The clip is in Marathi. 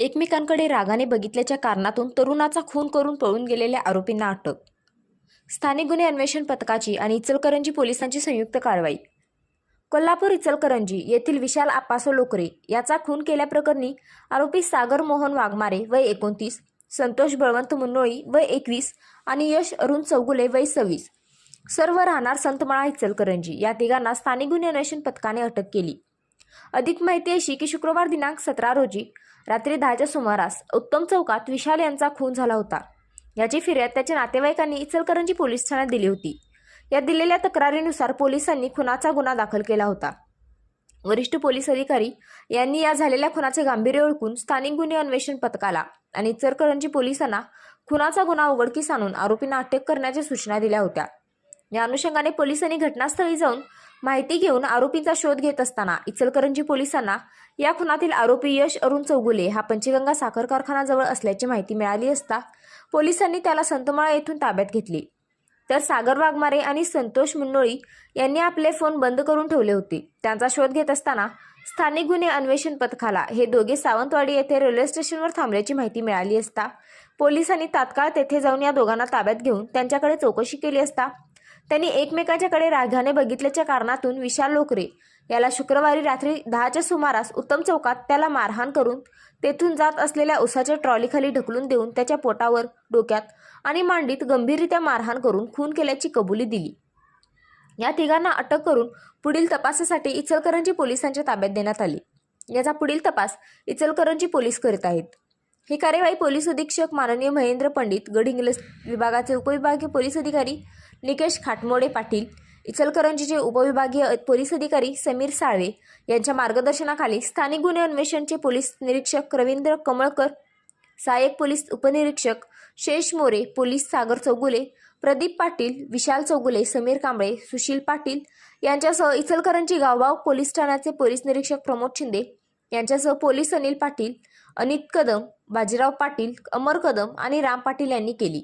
एकमेकांकडे रागाने बघितल्याच्या कारणातून तरुणाचा खून करून पळून गेलेल्या आरोपींना अटक. स्थानिक गुन्हे अन्वेषण पथकाची आणि इचलकरंजी पोलिसांची संयुक्त कारवाई. कोल्हापूर इचलकरंजी येथील विशाल आप्पासो लोकरे याचा खून केल्याप्रकरणी आरोपी सागर मोहन वाघमारे वय एकोणतीस संतोष बळवंत मुन्नोळी वय एकवीस आणि यश अरुण चौगुले वय सव्वीस. सर्व राहणार संतमाळा इचलकरंजी या तिघांना स्थानिक गुन्हे अन्वेषण पथकाने अटक केली. अधिक माहिती अशी की शुक्रवार दिनांक सतरा रोजी रात्री दहाच्या सुमारास उत्तम चौकात विशाल यांचा खून झाला होता. याची फिर्याद त्याच्या नातेवाईकांनी इचलकरंजी पोलीस ठाण्यात दिली होती. या दिलेल्या तक्रारीनुसार पोलिसांनी खुनाचा गुन्हा दाखल केला होता. वरिष्ठ पोलीस अधिकारी यांनी या झालेल्या खुनाचे गांभीर्य ओळखून स्थानिक गुन्हे अन्वेषण पथकाला आणि इचलकरंजी पोलिसांना खुनाचा गुन्हा उघडकीस आणून आरोपींना अटक करण्याच्या सूचना दिल्या होत्या. या अनुषंगाने पोलिसांनी घटनास्थळी जाऊन माहिती घेऊन आरोपींचा शोध घेत असताना इचलकरंजी पोलिसांना या खुनातील आरोपी यश अरुण चौगुले हा पंचगंगा साखर कारखानाजवळ असल्याची माहिती मिळाली असता पोलिसांनी त्याला संतमाळा येथून ताब्यात घेतली. तर सागर वाघमारे आणि संतोष मुन्नोळी यांनी आपले फोन बंद करून ठेवले होते. त्यांचा शोध घेत असताना स्थानिक गुन्हे अन्वेषण पथकाला हे दोघे सावंतवाडी येथे रेल्वे स्टेशनवर थांबल्याची माहिती मिळाली असता पोलिसांनी तात्काळ तेथे जाऊन या दोघांना ताब्यात घेऊन त्यांच्याकडे चौकशी केली असता त्यांनी एकमेकांच्याकडे रागाने बघितल्याच्या कारणातून विशाल लोकरे याला शुक्रवारी रात्री दहाच्या सुमारास उत्तम चौकात त्याला मारहाण करून तेथून जात असलेल्या उसाच्या ट्रॉलीखाली ढकलून देऊन त्याच्या पोटावर डोक्यात आणि मांडीत गंभीररित्या मारहाण करून खून केल्याची कबुली दिली. या तिघांना अटक करून पुढील तपासासाठी इचलकरंजी पोलिसांच्या ताब्यात देण्यात आली. याचा पुढील तपास इचलकरंजी पोलीस करीत आहेत. ही कार्यवाही पोलीस अधीक्षक माननीय महेंद्र पंडित गडहिंग्लज विभागाचे उपविभागीय पोलीस अधिकारी निकेश खाटमोडे पाटील इचलकरंजीचे उपविभागीय पोलीस अधिकारी समीर साळवे यांच्या मार्गदर्शनाखाली स्थानिक गुन्हे अन्वेषणचे पोलीस निरीक्षक रवींद्र कमळकर सहाय्यक पोलीस उपनिरीक्षक शेष मोरे पोलीस सागर चौगुले प्रदीप पाटील विशाल चौगुले समीर कांबळे सुशील पाटील यांच्यासह इचलकरंजी गावगाव पोलीस ठाण्याचे पोलीस निरीक्षक प्रमोद शिंदे यांच्यासह पोलीस अनिल पाटील अनित कदम बाजीराव पाटील अमर कदम आणि राम पाटील यांनी केली.